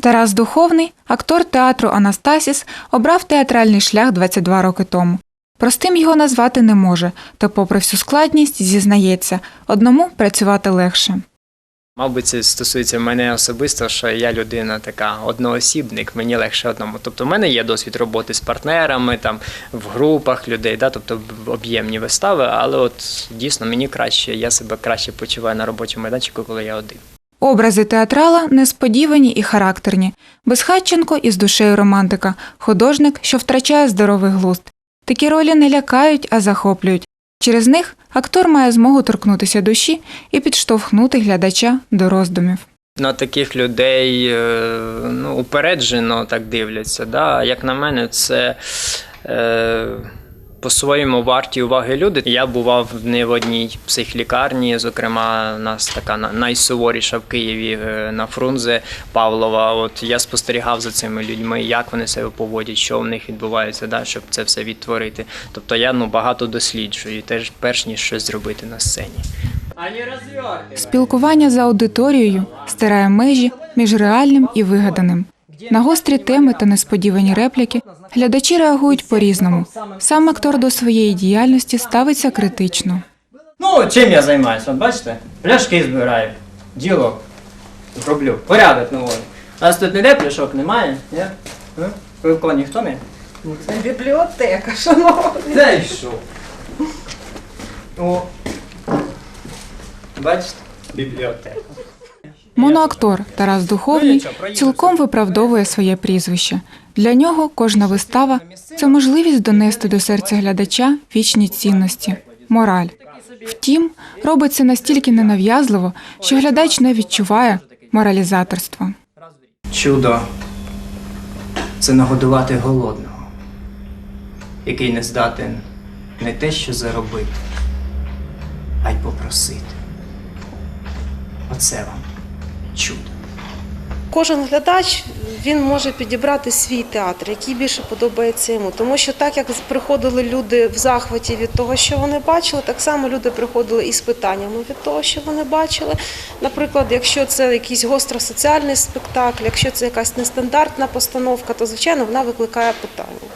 Тарас Духовний, актор театру Анастасіс, обрав театральний шлях 22 роки тому. Простим його назвати не може, та, попри всю складність, зізнається, одному працювати легше. Мабуть, це стосується мене особисто, що я людина така одноосібник, мені легше одному. Тобто, в мене є досвід роботи з партнерами, там в групах людей, да, тобто об'ємні вистави, але от дійсно мені краще, я себе краще почуваю на робочому майданчику, коли я один. Образи театрала несподівані і характерні. Безхатченко із душею романтика, художник, що втрачає здоровий глузд. Такі ролі не лякають, а захоплюють. Через них актор має змогу торкнутися душі і підштовхнути глядача до роздумів. На таких людей е, ну, упереджено так дивляться. Да? Як на мене, це е, по-своєму варті уваги люди. Я бував не в одній психлікарні, зокрема, у нас така на- найсуворіша в Києві е, на Фрунзе Павлова. От я спостерігав за цими людьми, як вони себе поводять, що в них відбувається, да? щоб це все відтворити. Тобто я ну, багато досліджую, теж перш ніж щось зробити на сцені. Спілкування за аудиторією стирає межі між реальним і вигаданим. На гострі теми та несподівані репліки глядачі реагують по-різному. Сам актор до своєї діяльності ставиться критично. Ну, чим я займаюся? От бачите? Пляшки збираю, діло роблю, порядок наводжу. У нас тут ніде пляшок немає, ні? М? Пивко ніхто не? Це бібліотека, шановні. Де що? О. Бачите? Бібліотека. Моноактор Тарас Духовний цілком виправдовує своє прізвище. Для нього кожна вистава це можливість донести до серця глядача вічні цінності, мораль. Втім, робить це настільки ненав'язливо, що глядач не відчуває моралізаторства. Чудо це нагодувати голодного, який не здатен не те, що заробити, а й попросити. Оце вам чудо. Кожен глядач він може підібрати свій театр, який більше подобається йому. Тому що так як приходили люди в захваті від того, що вони бачили, так само люди приходили із питаннями від того, що вони бачили. Наприклад, якщо це якийсь гостросоціальний спектакль, якщо це якась нестандартна постановка, то звичайно вона викликає питання.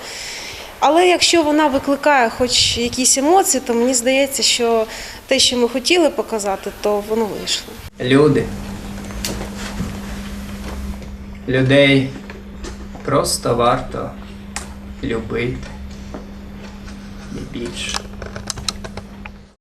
Але якщо вона викликає хоч якісь емоції, то мені здається, що те, що ми хотіли показати, то воно вийшло. Люди. Людей просто варто любити і більше.